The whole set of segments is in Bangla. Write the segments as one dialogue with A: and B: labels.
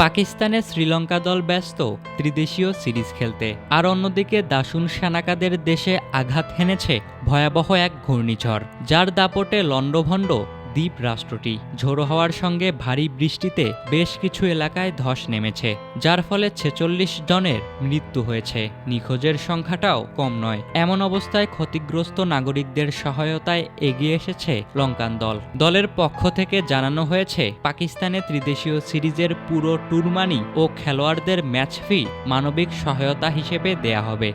A: পাকিস্তানে শ্রীলঙ্কা দল ব্যস্ত ত্রিদেশীয় সিরিজ খেলতে। আর অন্যদিকে দাসুন সেনাকাদের দেশে আঘাত হেনেছে ভয়াবহ এক ঘূর্ণিঝড়, যার দাপটে লণ্ডভণ্ড দ্বীপ রাষ্ট্রটি ঝোড়ো হওয়ার সঙ্গে ভারী বৃষ্টিতে বেশ কিছু এলাকায় ধস নেমেছে, যার ফলে ছেচল্লিশ জনের মৃত্যু হয়েছে। নিখোঁজের সংখ্যাটাও কম নয়। এমন অবস্থায় ক্ষতিগ্রস্ত নাগরিকদের সহায়তায় এগিয়ে এসেছে লঙ্কান দল। দলের পক্ষ থেকে জানানো হয়েছে, পাকিস্তানে ত্রিদেশীয় সিরিজের পুরো টুরমানি ও খেলোয়াড়দের ম্যাচ ফি মানবিক সহায়তা হিসেবে দেয়া হবে।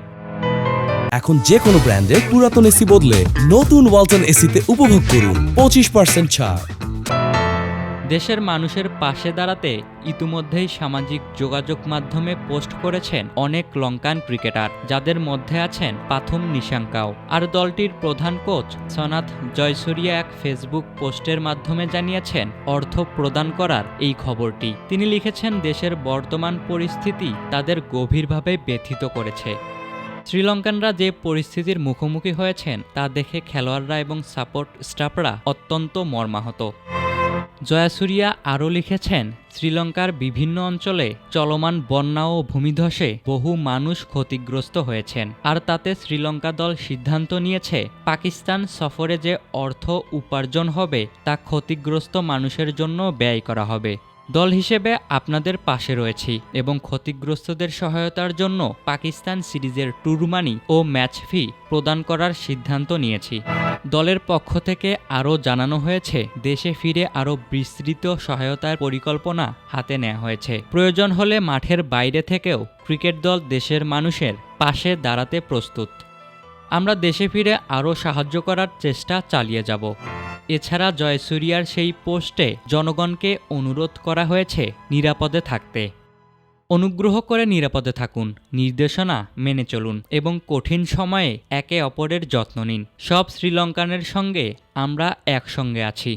B: এখন যে কোনো ব্র্যান্ডের পুরাতন এসি বদলে নতুন ওয়ালটন এসিতে উপভোগ করুন পঁচিশ পার্সেন্ট ছাড়।
A: দেশের মানুষের পাশে দাঁড়াতে ইতিমধ্যেই সামাজিক যোগাযোগ মাধ্যমে পোস্ট করেছেন অনেক লঙ্কান ক্রিকেটার, যাদের মধ্যে আছেন পাথুম নিশাঙ্কাও। আর দলটির প্রধান কোচ সনাথ জয়সুরিয়া এক ফেসবুক পোস্টের মাধ্যমে জানিয়েছেন, অর্থ প্রদান করার এই খবরটি। তিনি লিখেছেন, দেশের বর্তমান পরিস্থিতি তাদের গভীরভাবে ব্যথিত করেছে। শ্রীলঙ্কানরা যে পরিস্থিতির মুখোমুখি হয়েছেন, তা দেখে খেলোয়াড়রা এবং সাপোর্ট স্টাফরা অত্যন্ত মর্মাহত। জয়াসুরিয়া আরও লিখেছেন, শ্রীলঙ্কার বিভিন্ন অঞ্চলে চলমান বন্যা ও ভূমিধসে বহু মানুষ ক্ষতিগ্রস্ত হয়েছেন। আর তাতে শ্রীলঙ্কা দল সিদ্ধান্ত নিয়েছে, পাকিস্তান সফরে যে অর্থ উপার্জন হবে, তা ক্ষতিগ্রস্ত মানুষের জন্য ব্যয় করা হবে। দল হিসেবে আপনাদের পাশে রয়েছি এবং ক্ষতিগ্রস্তদের সহায়তার জন্য পাকিস্তান সিরিজের টুরমানি ও ম্যাচ ফি প্রদান করার সিদ্ধান্ত নিয়েছি। দলের পক্ষ থেকে আরও জানানো হয়েছে, দেশে ফিরে আরও বিস্তৃত সহায়তার পরিকল্পনা হাতে নেওয়া হয়েছে। প্রয়োজন হলে মাঠের বাইরে থেকেও ক্রিকেট দল দেশের মানুষের পাশে দাঁড়াতে প্রস্তুত। আমরা দেশে ফিরে আরও সাহায্য করার চেষ্টা চালিয়ে যাব। এছাড়া জয়সুরিয়ার সেই পোস্টে জনগণকে অনুরোধ করা হয়েছে নিরাপদে থাকতে। অনুগ্রহ করে নিরাপদে থাকুন, নির্দেশনা মেনে চলুন এবং কঠিন সময়ে একে অপরের যত্ন নিন। সব শ্রীলঙ্কানের সঙ্গে আমরা একসঙ্গে আছি।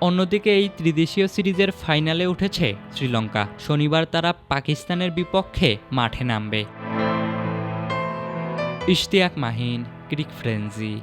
A: অন্যদিকে এই ত্রিদেশীয় সিরিজের ফাইনালে উঠেছে শ্রীলঙ্কা। শনিবার তারা পাকিস্তানের বিপক্ষে মাঠে নামবে। Ishtiaq Mahin Greek Frenzy.